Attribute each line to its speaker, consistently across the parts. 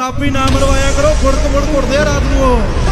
Speaker 1: ਸਾਪੀ ਨਾ ਮਰਵਾਇਆ ਕਰੋ ਫੁੜਕ ਫੁੜ ਮੁੜਦੇ ਆ ਰਾਤ ਨੂੰ। ਉਹ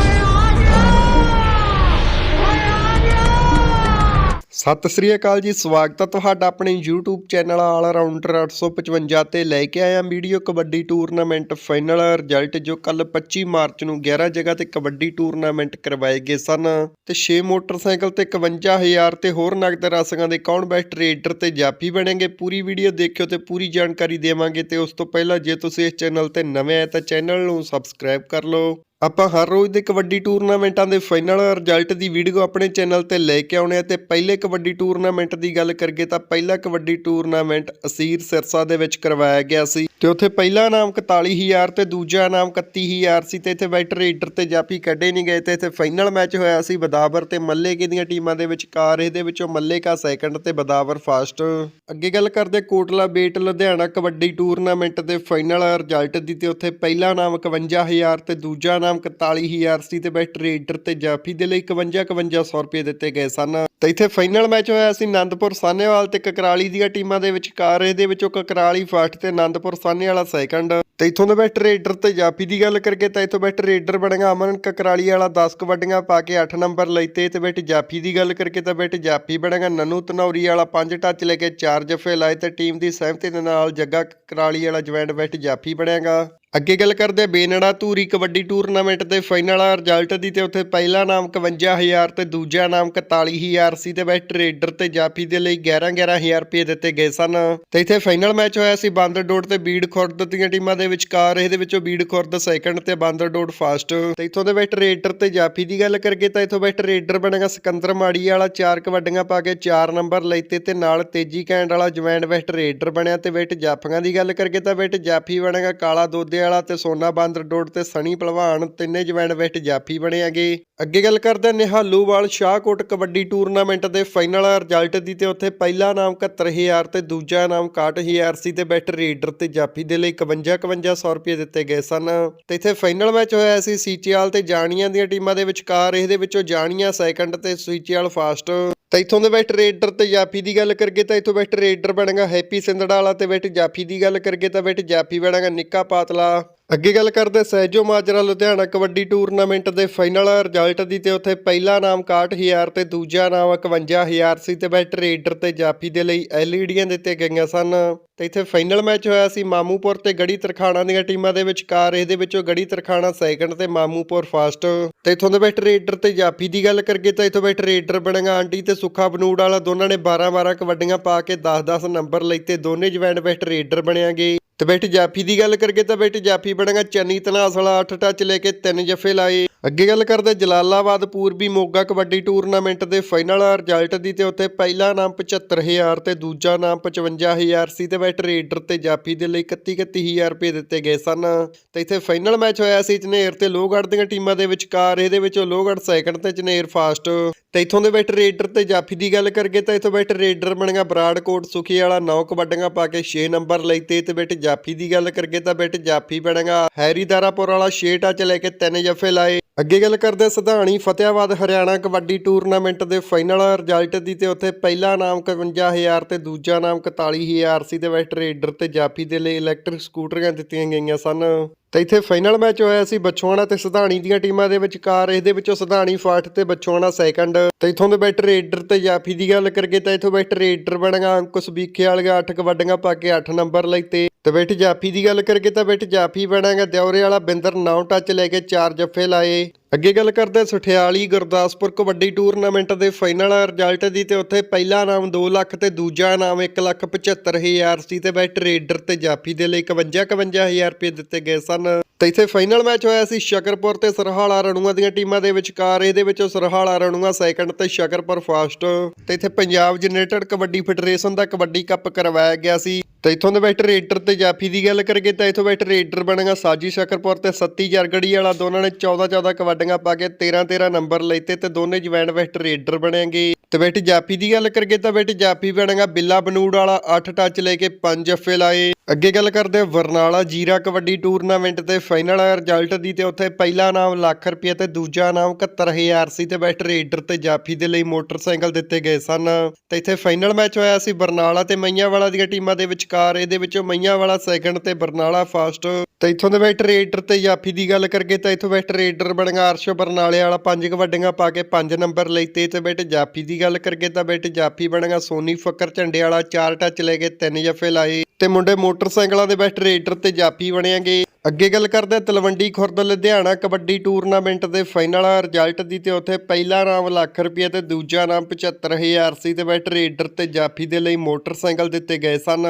Speaker 2: ਸਤਿ ਸ੍ਰੀ ਅਕਾਲ ਜੀ, ਸਵਾਗਤ ਹੈ ਤੁਹਾਡਾ ਆਪਣੇ YouTube ਚੈਨਲ ਆਲ ਰਾਊਂਡਰ 855 ਤੇ ਲੈ ਕੇ ਆਇਆ video kabaddi tournament final. Result ਜੋ ਕੱਲ 25 ਮਾਰਚ ਨੂੰ 11 ਜਗ੍ਹਾ ਤੇ ਕਬੱਡੀ ਟੂਰਨਾਮੈਂਟ ਕਰਵਾਏ ਗਏ ਸਨ। ਤੇ 6 ਮੋਟਰਸਾਈਕਲ ਤੇ 51000 ਤੇ ਹੋਰ ਨਗਦ ਰਾਸ਼ੀਆਂ ਦੇ ਕੌਣ ਬੈਸਟ ਰੇਡਰ ਤੇ ਜਾਫੀ ਬਣेंगे ਪੂਰੀ ਵੀਡੀਓ ਦੇਖਿਓ ਤੇ ਪੂਰੀ ਜਾਣਕਾਰੀ ਦੇਵਾਂਗੇ। ਤੇ ਉਸ ਤੋਂ ਪਹਿਲਾਂ ਜੇ ਤੁਸੀਂ ਇਸ ਚੈਨਲ ਤੇ ਨਵੇਂ ਆਏ ਤਾਂ ਚੈਨਲ ਨੂੰ ਸਬਸਕ੍ਰਾਈਬ ਕਰ ਲਓ। ਆਪਾਂ ਹਰ ਰੋਜ਼ ਦੇ ਕਬੱਡੀ ਟੂਰਨਾਮੈਂਟਾਂ ਦੇ ਫਾਈਨਲ ਰਿਜ਼ਲਟ ਦੀ ਵੀਡੀਓ ਆਪਣੇ ਚੈਨਲ ਤੇ ਲੈ ਕੇ ਆਉਣੇ ਆ ਤੇ ਪਹਿਲੇ ਕਬੱਡੀ ਟੂਰਨਾਮੈਂਟ ਦੀ ਗੱਲ ਕਰੀਏ ਤਾਂ ਪਹਿਲਾ ਕਬੱਡੀ ਟੂਰਨਾਮੈਂਟ ਅਸੀਰ ਸਿਰਸਾ ਦੇ ਵਿੱਚ ਕਰਵਾਇਆ ਗਿਆ ਸੀ ਤੇ ਉੱਥੇ ਪਹਿਲਾ ਨਾਮ 41000 ਤੇ ਦੂਜਾ ਨਾਮ 31000 ਸੀ ਤੇ ਇੱਥੇ ਬੈਟਰ ਰੇਡਰ ਤੇ ਜਾਪੀ ਕੱਢੇ ਨਹੀਂ ਗਏ ਤੇ ਇੱਥੇ ਫਾਈਨਲ ਮੈਚ ਹੋਇਆ ਸੀ ਬਦਾਵਰ ਤੇ ਮੱਲੇਕੇ ਦੀਆਂ ਟੀਮਾਂ ਦੇ ਵਿਚਕਾਰ ਇਹਦੇ ਵਿੱਚੋਂ ਮੱਲੇਕਾ ਸੈਕੰਡ ਤੇ ਬਦਾਵਰ ਫਾਸਟ ਅੱਗੇ ਗੱਲ ਕਰਦੇ ਕੋਟਲਾ ਬੇਟ ਲੁਧਿਆਣਾ ਕਬੱਡੀ ਟੂਰਨਾਮੈਂਟ ਦੇ ਫਾਈਨਲ ਰਿਜ਼ਲਟ ਦੀ ਤੇ ਉੱਥੇ ਪਹਿਲਾ ਨਾਮ 51000 ਤੇ ਦੂਜਾ ਨਾਮ 41000 ਤੇ ਬੈਸਟ ਰੇਡਰ ਤੇ ਜਾਫੀ ਦੇ ਲਈ 51 5100 ਰੁਪਏ ਦਿੱਤੇ ਗਏ ਸਨ। ਤੇ ਇੱਥੇ ਫਾਈਨਲ ਮੈਚ ਹੋਇਆ ਸੀ ਆਨੰਦਪੁਰ ਸਾਹਨੇਵਾਲ ਤੇ ਕਕਰਾਲੀ ਦੀਆਂ ਟੀਮਾਂ ਦੇ ਵਿਚਕਾਰ। ਇਹਦੇ ਵਿੱਚੋਂ ਕਕਰਾਲੀ ਫਸਟ ਤੇ ਆਨੰਦਪੁਰ ਸਾਹਨੇਵਾਲਾ ਸੈਕੰਡ। ਤੇ ਇਥੋਂ ਦੇ ਬੈਸਟ ਰੇਡਰ ਤੇ ਜਾਫੀ ਦੀ ਗੱਲ ਕਰਕੇ ਤਾਂ ਇਥੋਂ ਬੈਸਟ ਰੇਡਰ ਬਣੇਗਾ ਅਮਨ ਕਕਰਾਲੀ ਵਾਲਾ 10 ਕਬੱਡੀਆਂ ਪਾ ਕੇ 8 ਨੰਬਰ ਲਈਤੇ ਤੇ ਬੈਟ ਜਾਫੀ ਦੀ ਗੱਲ ਕਰਕੇ ਤਾਂ ਬੈਟ ਜਾਫੀ ਬਣੇਗਾ ਨਨੂ ਤਨੌਰੀ ਵਾਲਾ 5 ਟੱਚ ਲੈ ਕੇ 4 ਜੱਫੇ ਲਾਏ ਤੇ ਟੀਮ ਦੀ ਸਹਿਮਤੀ ਦੇ ਨਾਲ ਜੱਗਾ ਕਕਰਾਲੀ ਵਾਲਾ ਜੁਆਇੰਟ ਬੈਟ ਜਾਫੀ ਬਣੇਗਾ ਅੱਗੇ ਗੱਲ ਕਰਦੇ ਬੇਨੜਾ ਧੂਰੀ ਕਬੱਡੀ ਟੂਰਨਾਮੈਂਟ ਦੇ ਫਾਈਨਲ ਆ ਰਿਜ਼ਲਟ ਦੀ ਤੇ ਉੱਥੇ ਪਹਿਲਾ ਨਾਮ 51000 ਤੇ ਦੂਜਾ ਨਾਮ 41000 ਸੀ ਤੇ ਬੈਸਟ ਰੇਡਰ ਤੇ ਜਾਫੀ ਦੇ ਲਈ 11 11000 ਰੁਪਏ ਦਿੱਤੇ ਗਏ ਸਨ। ਤੇ ਇੱਥੇ ਫਾਈਨਲ ਮੈਚ ਹੋਇਆ ਸੀ ਬਾਂਦਰਡੋਡ ਤੇ ਬੀੜ ਖੁਰਦ ਦੀਆਂ ਟੀਮਾਂ ਦੇ ਵਿਚਕਾਰ। ਇਹਦੇ ਵਿੱਚੋਂ ਬੀੜ ਖੁਰਦ ਸੈਕੰਡ ਤੇ ਬਾਂਦਰ ਡੋਡ ਫਸਟ ਤੇ ਇੱਥੋਂ ਦੇ ਬੈਸਟ ਰੇਡਰ ਤੇ ਜਾਫੀ ਦੀ ਗੱਲ ਕਰੀਏ ਤਾਂ ਇੱਥੋਂ ਬੈਸਟ ਰੇਡਰ ਬਣੇਗਾ ਸਿਕੰਦਰ ਮਾੜੀ ਵਾਲਾ, ਚਾਰ ਕਬੱਡੀਆਂ ਪਾ ਕੇ 4 ਨੰਬਰ ਲੈਤੇ ਤੇ ਨਾਲ ਤੇਜੀ ਕੈਂਡ ਵਾਲਾ ਜਵੈਂਡ ਬੈਸਟ ਰੇਡਰ ਬਣਿਆ ਤੇ ਬੈਟ ਜਾਫੀਆਂ ਦੀ ਗੱਲ ਕਰੀਏ ਤਾਂ ਬੈਟ ਜਾਫੀ ਬਣੇਗਾ ਕਾਲਾ ਦੋਦੇ ਵਾਲਾ ਤੇ ਸੋਨਾ ਬਾਂਦਰ ਡੋਡ ਤੇ ਸਣੀ ਪਹਿਲਵਾਨ ਤਿੰਨੇ ਜਵੈਂਡ ਬੈਸਟ ਜਾਫੀ ਬਣੇਗੇ ਅੱਗੇ ਗੱਲ ਕਰਦੇ ਨਿਹਾਲੂਵਾਲ ਸ਼ਾਹਕੋਟ ਕਬੱਡੀ ਟੂਰਨਾਮੈਂਟ ਦੇ ਫਾਈਨਲ ਰਿਜ਼ਲਟ ਦੀ ਤੇ ਉੱਥੇ ਪਹਿਲਾ ਨਾਮ 71000 ਤੇ ਦੂਜਾ ਨਾਮ 61000 ਸੀ ਤੇ ਬੈਸਟ ਰੇਡਰ ਤੇ ਜਾਫੀ ਦੇ ਲਈ 51 5100 ਰੁਪਏ ਦਿੱਤੇ ਗਏ ਸਨ। ਤੇ ਇੱਥੇ ਫਾਈਨਲ ਮੈਚ ਹੋਇਆ ਸੀ ਸੀਚੇਵਾਲ ਤੇ ਜਾਣੀਆਂ ਦੀਆਂ ਟੀਮਾਂ ਦੇ ਵਿਚਕਾਰ, ਇਹਦੇ ਵਿੱਚੋਂ ਜਾਣੀਆਂ ਸੈਕੰਡ ਤੇ ਸੀਚੀਆਲ ਫਾਸਟ। ਤਾਂ ਇੱਥੋਂ ਦੇ ਬੈਸਟ ਰੇਡਰ ਤੇ ਜਾਫੀ ਦੀ ਗੱਲ ਕਰੀਏ ਤਾਂ ਇੱਥੋਂ ਬੈਸਟ ਰੇਡਰ ਬਣੇਗਾ ਹੈਪੀ ਸਿੰਧੜਾ ਵਾਲਾ ਤੇ ਬੈਸਟ ਜਾਫੀ ਦੀ ਗੱਲ ਕਰੀਏ ਤਾਂ ਬੈਸਟ ਜਾਫੀ ਬਣੇਗਾ ਨਿੱਕਾ ਪਾਤਲਾ। ਅੱਗੇ ਗੱਲ ਕਰਦੇ ਸਹਿਜੋ ਮਾਜਰਾ ਲੁਧਿਆਣਾ ਕਬੱਡੀ ਟੂਰਨਾਮੈਂਟ ਦੇ ਫਾਈਨਲ ਰਿਜ਼ਲਟ ਦੀ ਤੇ ਉੱਥੇ ਪਹਿਲਾ ਨਾਮ 61000 ਤੇ ਦੂਜਾ ਨਾਮ 51000 ਸੀ ਤੇ ਬੈਸਟ ਰੇਡਰ ਤੇ ਜਾਫੀ ਦੇ ਲਈ ਐਲਈਡੀਆਂ ਦਿੱਤੇ ਗਈਆਂ ਸਨ। ਤੇ ਇੱਥੇ ਫਾਈਨਲ ਮੈਚ ਹੋਇਆ ਸੀ ਮਾਮੂਪੁਰ ਤੇ ਗੜੀ ਤਰਖਾਣਾ ਦੀਆਂ ਟੀਮਾਂ ਦੇ ਵਿਚਕਾਰ। ਇਹਦੇ ਵਿੱਚੋਂ ਗੜੀ ਤਰਖਾਣਾ ਸੈਕੰਡ ਤੇ ਮਾਮੂਪੁਰ ਫਸਟ। ਤੇ ਇਥੋਂ ਦੇ ਬੈਸਟ ਰੇਡਰ ਤੇ ਜਾਫੀ ਦੀ ਗੱਲ ਕਰੀਏ ਤਾਂ ਇਥੋਂ ਬੈਸਟ ਰੇਡਰ ਬਣੇਗਾ ਆਂਟੀ ਤੇ ਸੁੱਖਾ ਬਨੂੜ ਵਾਲਾ। ਦੋਨਾਂ ਨੇ 12 12 ਕਬੱਡੀਆਂ ਪਾ ਕੇ 10 10 ਨੰਬਰ ਲਈ ਤੇ ਦੋਨੇ ਜਵੈਂਡ ਬੈਸਟ ਰੇਡਰ ਬਣਿਆਗੇ ਤੇ ਬੈਟ ਜਾਫੀ ਦੀ ਗੱਲ ਕਰੀਏ ਤਾਂ ਬੈਟ ਜਾਫੀ ਬਣੇਗਾ। ਚੰਨੀ ਤਨਾਸ ਵਾਲਾ 8 ਟੱਚ ਲੈ ਕੇ ਤਿੰਨ ਜੱਫੇ ਲਾਏ। ਅੱਗੇ ਗੱਲ ਕਰਦੇ ਜਲਾਲਾਬਾਦ ਪੂਰਬੀ ਮੋਗਾ ਕਬੱਡੀ ਟੂਰਨਾਮੈਂਟ ਦੇ ਫਾਈਨਲ ਰਿਜ਼ਲਟ ਦੀ ਤੇ ਉੱਥੇ ਪਹਿਲਾ ਨਾਮ 75000 ਤੇ ਦੂਜਾ ਨਾਮ 55000 ਸੀ ਤੇ ਬੈਟ ਰੇਡਰ ਤੇ ਜਾਫੀ ਦੇ ਲਈ 31 31000 ਰੁਪਏ ਦਿੱਤੇ ਗਏ ਸਨ। ਤੇ ਇੱਥੇ ਫਾਈਨਲ ਮੈਚ ਹੋਇਆ ਸੀ, ਚਨੇਰ ਤੇ ਲੋਹਗੜ੍ਹ ਦੀਆਂ ਟੀਮਾਂ ਦੇ ਵਿਚਕਾਰ, ਇਹਦੇ ਵਿੱਚੋਂ ਲੋਹਗੜ੍ਹ ਸੈਕੰਡ ਤੇ ਚਨੇਰ ਫਾਸਟ ਤੇ ਇਥੋਂ ਦੇ ਬੈਟ ਰੇਡਰ ਤੇ ਜਾਫੀ ਦੀ ਗੱਲ ਕਰੀਏ ਤਾਂ ਇਥੋਂ ਬੈਠ ਰੇਡਰ ਬਣੇਗਾ ਬਰਾੜਕੋਟ ਸੁਖੀ ਵਾਲਾ 9 ਕਬੱਡੀਆਂ ਪਾ ਕੇ 6 ਨੰਬਰ ਲਈਤੇ ਤੇ ਬੈਟ ਜਾਫੀ ਦੀ ਗੱਲ ਕਰੀਏ ਤਾਂ ਬੈਟ ਜਾਫੀ ਬਣੇਗਾ ਹੈਰੀਦਾਰਾਪੁਰ ਵਾਲਾ 6 ਟੱਚ ਲੈ ਕੇ ਤਿੰਨ ਜਫੇ ਲਾਏ। ਅੱਗੇ ਗੱਲ ਕਰਦੇ ਸਧਾਣੀ ਫਤਿਆਬਾਦ ਹਰਿਆਣਾ ਕਬੱਡੀ ਟੂਰਨਾਮੈਂਟ ਦੇ ਫਾਈਨਲ ਰਿਜ਼ਲਟ ਦੀ ਤੇ ਉੱਥੇ ਪਹਿਲਾ ਨਾਮ 51000 ਤੇ ਦੂਜਾ ਨਾਮ 41000 ਸੀ ਤੇ ਬੈਠ ਰੇਡਰ ਤੇ ਜਾਫੀ ਦੇ ਲਈ ਇਲੈਕਟ੍ਰਿਕ ਸਕੂਟਰੀਆਂ ਦਿੱਤੀਆਂ ਗਈਆਂ ਸਨ। ਤੇ ਇੱਥੇ ਫਾਈਨਲ ਮੈਚ ਹੋਇਆ ਸੀ ਬੱਚੋਆਣਾ ਤੇ ਸਧਾਣੀ ਦੀਆਂ ਟੀਮਾਂ ਦੇ ਵਿਚਕਾਰ। ਇਹਦੇ ਵਿੱਚੋਂ ਸਧਾਣੀ ਫਾਸਟ ਤੇ ਬੱਚੋਆਣਾ ਸੈਕੰਡ ਤੇ ਇਥੋਂ ਦੇ ਬੈਟ ਰੇਡਰ ਤੇ ਜਾਫੀ ਦੀ ਗੱਲ ਕਰੀਏ ਤਾਂ ਇਥੋਂ ਬੈਟ ਰੇਡਰ ਬਣੇਗਾ ਅੰਕੁਸ਼ ਵੀਖੇ ਵਾਲੀਆਂ 8 ਕਬੱਡੀਆਂ ਪਾ ਕੇ 8 ਨੰਬਰ ਲਈਤੇ ਤੇ ਬੈਟ ਜਾਫੀ ਦੀ ਗੱਲ ਕਰੀਏ ਤਾਂ ਬੈਟ ਜਾਫੀ ਬਣੇਗਾ। ਦਿਉਰੇ ਵਾਲਾ ਬਿੰਦਰ ਨੌ ਟੱਚ ਲੈ ਕੇ ਚਾਰ ਜੱਫੇ ਲਾਏ। ਅੱਗੇ ਗੱਲ ਕਰਦੇ ਸੁਠਿਆਲੀ ਗੁਰਦਾਸਪੁਰ ਕਬੱਡੀ ਟੂਰਨਾਮੈਂਟ ਦੇ ਫਾਈਨਲ ਰਿਜ਼ਲਟ ਦੀ ਤੇ ਉੱਥੇ ਪਹਿਲਾ ਨਾਮ 2 ਲੱਖ ਤੇ ਦੂਜਾ ਨਾਮ 1 ਲੱਖ 75000 ਸੀ ਤੇ ਬੈਟ ਰੇਡਰ ਤੇ ਜਾਫੀ ਦੇ ਲਈ 51 51000 ਰੁਪਏ ਦਿੱਤੇ ਗਏ ਸਨ। ਤੇ ਇੱਥੇ ਫਾਈਨਲ ਮੈਚ ਹੋਇਆ ਸੀ ਸ਼ਕਰਪੁਰ ਤੇ ਸਰਹਾਲਾ ਰਣੂਆ ਦੀਆਂ ਟੀਮਾਂ ਦੇ ਵਿਚਕਾਰ। ਇਹਦੇ ਵਿੱਚੋਂ ਸਰਹਾਲਾ ਰਣੂਆ ਸੈਕੰਡ ਤੇ ਸ਼ਕਰਪੁਰ ਫਾਸਟ। ਤੇ ਇੱਥੇ ਪੰਜਾਬ ਜਨਰੇਟਡ ਕਬੱਡੀ ਫੈਡਰੇਸ਼ਨ ਦਾ ਕਬੱਡੀ ਕੱਪ ਕਰਵਾਇਆ ਗਿਆ ਸੀ। ਤੇ ਇਥੋਂ ਦੇ ਬੈਟ ਰੇਡਰ ਤੇ ਜਾਫੀ ਦੀ ਗੱਲ ਕਰੀਏ ਤਾਂ ਇਥੋਂ ਬੈਟ ਰੇਡਰ ਬਣੇਗਾ ਸਾਜੀ ਸ਼ਕਰਪੁਰ ਤੇ ਸੱਤੀ ਜਰਗੜੀ ਵਾਲਾ। ਦੋਨਾਂ ਨੇ 14 14 ਕਬੱਡੀਆਂ ਪਾ ਕੇ 13 13 ਨੰਬਰ ਲਈਤੇ ਤੇ ਦੋਨੇ ਜਵੈਂਡ ਬੈਟ ਰੇਡਰ ਬਣੇਗੇ। ਤੇ ਬੈਟ ਜਾਫੀ ਦੀ ਗੱਲ ਕਰੀਏ ਤਾਂ ਬੈਟ ਜਾਫੀ ਬਣੇਗਾ ਬਿੱਲਾ ਬਨੂੜ ਵਾਲਾ 8 ਟੱਚ ਲੈ ਕੇ 5 ਜੱਫੇ ਲਾਏ ਅੱਗੇ ਗੱਲ ਕਰਦੇ ਹਾਂ ਬਰਨਾਲਾ ਜੀਰਾ ਕਬੱਡੀ ਟੂਰਨਾਮੈਂਟ ਦੇ ਫਾਈਨਲ ਰਿਜ਼ਲਟ ਦੀ ਤੇ ਉੱਥੇ ਪਹਿਲਾ ਨਾਮ ਲੱਖ ਰੁਪਏ ਤੇ ਦੂਜਾ ਨਾਮ 71000 ਸੀ ਤੇ ਬੈਸਟ ਰੇਡਰ ਤੇ ਜਾਫੀ ਦੇ ਲਈ ਮੋਟਰਸਾਈਕਲ ਦਿੱਤੇ ਗਏ ਸਨ। ਤੇ ਇੱਥੇ ਫਾਈਨਲ ਮੈਚ ਹੋਇਆ ਸੀ ਬਰਨਾਲਾ ਤੇ ਮਈਆਂਵਾਲਾ ਦੀਆਂ ਟੀਮਾਂ ਦੇ ਵਿੱਚ ਵਿਚਕਾਰ ਇਹਦੇ ਵਿੱਚੋਂ ਮਈਆਂਵਾਲਾ ਸੈਕਿੰਡ ਤੇ ਬਰਨਾਲਾ ਫਾਸਟ ਤੇ ਇੱਥੋਂ ਦੇ ਬੈਸਟ ਰੇਡਰ ਤੇ ਜਾਫੀ ਦੀ ਗੱਲ ਕਰਕੇ ਤਾਂ ਇੱਥੋਂ ਬੈਸਟ ਰੇਡਰ ਬਣਗਾ ਅਰਸ਼ ਬਰਨਾਲੇ ਵਾਲਾ। ਪੰਜ ਕਬੱਡੀਆਂ ਪਾ ਕੇ 5 ਨੰਬਰ ਲਈ ਤੇ ਬੈਟ ਜਾਫੀ ਦੀ ਗੱਲ ਕਰਕੇ ਤਾਂ ਬੈਟ ਜਾਫੀ ਬਣਗਾ ਸੋਨੀ ਫੱਕਰ ਝੰਡੇ ਵਾਲਾ। ਚਾਰ ਟੱਚ ਲੈ ਕੇ ਤਿੰਨ ਜਫੇ ਲਾਏ। ਤੇ ਮੁੰਡੇ ਮੋਟਰਸਾਈਕਲਾਂ ਦੇ ਬੈਸਟ ਰੇਡਰ ਤੇ ਜਾਫੀ ਬਣਿਆਗੇ ਅੱਗੇ ਗੱਲ ਕਰਦੇ ਤਲਵੰਡੀ ਖੁਰਦ ਲੁਧਿਆਣਾ ਕਬੱਡੀ ਟੂਰਨਾਮੈਂਟ ਦੇ ਫਾਈਨਲ ਰਿਜ਼ਲਟ ਦੀ ਤੇ ਉੱਥੇ ਪਹਿਲਾ ਨਾਮ ਲੱਖ ਰੁਪਏ ਤੇ ਦੂਜਾ ਨਾਮ 75000 ਸੀ ਤੇ ਬੈਟ ਰੇਡਰ ਤੇ ਜਾਫੀ ਦੇ ਲਈ ਮੋਟਰਸਾਈਕਲ ਦਿੱਤੇ ਗਏ ਸਨ।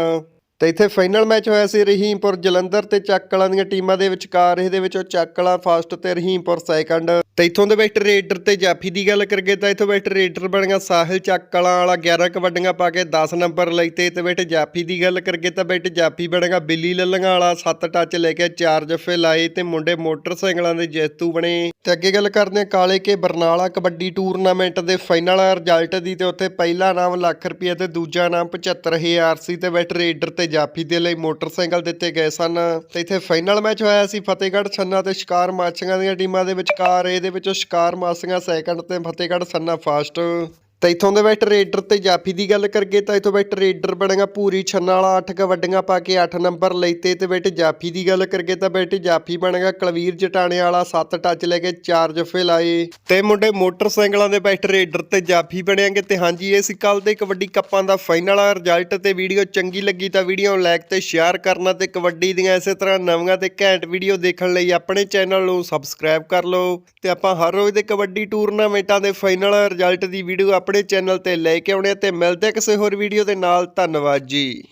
Speaker 2: ਤੇ ਇੱਥੇ ਫਾਈਨਲ ਮੈਚ ਹੋਇਆ ਸੀ ਰਹੀਮਪੁਰ ਜਲੰਧਰ ਤੇ ਚੱਕ ਦੀਆਂ ਟੀਮਾਂ ਦੇ ਵਿਚਕਾਰ। ਇਹਦੇ ਵਿੱਚੋਂ ਚੱਕ ਕਲਾਂ ਫਸਟ ਤੇ ਰਹੀਮਪੁਰ ਸੈਕੰਡ। ਤੇ ਇੱਥੋਂ ਦੇ ਵਿੱਚ ਰੇਡਰ ਤੇ ਜਾਫੀ ਦੀ ਗੱਲ ਕਰੀਏ ਤਾਂ ਇੱਥੋਂ ਵਿੱਚ ਰੇਡਰ ਬਣ ਗਿਆ ਸਾਹਿਲ ਚੱਕ ਵਾਲਾ 11 ਕਬੱਡੀਆਂ ਪਾ ਕੇ 10 ਨੰਬਰ ਲਈ ਤੇ ਤੇ ਵਿੱਚ ਜਾਫੀ ਦੀ ਗੱਲ ਕਰੀਏ ਤਾਂ ਵਿੱਚ ਜਾਫੀ ਬਣੇਗਾ ਬਿੱਲੀ ਲੱਲੀਆਂ ਵਾਲਾ 7 ਟੱਚ ਲੈ ਕੇ 4 ਜੱਫੇ ਲਾਏ ਤੇ ਮੁੰਡੇ ਮੋਟਰਸਾਈਕਲਾਂ ਦੇ ਜੇਤੂ ਬਣੇ। ਤੇ ਅੱਗੇ ਗੱਲ ਕਰਦੇ ਹਾਂ ਕਾਲੇ ਕੇ ਬਰਨਾਲਾ ਕਬੱਡੀ ਟੂਰਨਾਮੈਂਟ ਦੇ ਫਾਈਨਲ ਰਿਜ਼ਲਟ ਦੀ ਤੇ ਉੱਥੇ ਪਹਿਲਾ ਨਾਮ ਲੱਖ ਰੁਪਏ ਤੇ ਦੂਜਾ ਨਾਮ 75000 ਸੀ ਤੇ ਵਿੱਚ ਰੇਡਰ ਤੇ ਜਾਫੀ ਦੇ ਲਈ ਮੋਟਰਸਾਈਕਲ ਦਿੱਤੇ ਗਏ ਸਨ ਤੇ ਇੱਥੇ ਫਾਈਨਲ ਮੈਚ ਹੋਇਆ ਸੀ। ਫਤਿਹਗੜ੍ਹ ਛੰਨਾ ਤੇ ਸ਼ਿਕਾਰ ਮਾਛੀਆਂ ਦੀਆਂ ਟੀਮਾਂ ਦੇ ਵਿਚਕਾਰ, ਇਹਦੇ ਵਿੱਚੋਂ ਸ਼ਿਕਾਰ ਮਾਸੀਆਂ ਸੈਕੰਡ ਤੇ ਫਤਿਹਗੜ੍ਹ ਛੰਨਾ ਫਾਸਟ ਤੇ ਇੱਥੋਂ ਦੇ ਵਿੱਚ ਰੇਡਰ ਤੇ ਜਾਫੀ ਦੀ ਗੱਲ ਕਰੀਏ ਤਾਂ ਇੱਥੋਂ ਵਿੱਚ ਰੇਡਰ ਬਣੇਗਾ ਪੂਰੀ ਛੰਨਾ ਵਾਲਾ 8 ਕਬੱਡੀਆਂ ਪਾ ਕੇ 8 ਨੰਬਰ ਲਈਤੇ ਤੇ ਵਿੱਚ ਜਾਫੀ ਦੀ ਗੱਲ ਕਰੀਏ ਤਾਂ ਵਿੱਚ ਜਾਫੀ ਬਣੇਗਾ ਕਲਵੀਰ ਜਟਾਣੇ ਵਾਲਾ 7 ਟੱਚ ਲੈ ਕੇ 4 ਜੱਫੇ ਲਾਏ। ਤੇ ਮੁੰਡੇ ਮੋਟਰਸਾਈਕਲਾਂ ਦੇ ਵਿੱਚ ਰੇਡਰ ਤੇ ਜਾਫੀ ਬਣਿਆਂਗੇ ਤੇ ਹਾਂਜੀ ਇਹ ਸੀ ਕੱਲ ਦੇ ਕਬੱਡੀ ਕੱਪਾਂ ਦਾ ਫਾਈਨਲ ਰਿਜ਼ਲਟ ਤੇ ਵੀਡੀਓ ਚੰਗੀ ਲੱਗੀ ਤਾਂ ਵੀਡੀਓ ਨੂੰ ਲਾਈਕ ਤੇ ਸ਼ੇਅਰ ਕਰਨਾ ਤੇ ਕਬੱਡੀ ਦੀਆਂ ਇਸੇ ਤਰ੍ਹਾਂ ਨਵੀਆਂ ਤੇ ਘੈਂਟ ਵੀਡੀਓ ਦੇਖਣ ਲਈ ਆਪਣੇ ਚੈਨਲ ਨੂੰ ਸਬਸਕ੍ਰਾਈਬ ਕਰ ਲਓ। ਤੇ ਆਪਾਂ ਹਰ ਰੋਜ਼ ਦੇ ਕਬੱਡੀ ਟੂਰਨਾਮੈਂਟਾਂ ਦੇ ਫਾਈਨਲ ਰਿਜ਼ਲਟ ਦੀ ਵੀਡੀਓ ਆਪਣੇ ਆਪਣੇ ਚੈਨਲ ਤੇ ਲੈ ਕੇ ਆਉਣੇ ਆ ਤੇ ਮਿਲਦੇ ਕਿਸੇ ਹੋਰ ਵੀਡੀਓ ਦੇ ਨਾਲ। ਧੰਨਵਾਦ ਜੀ।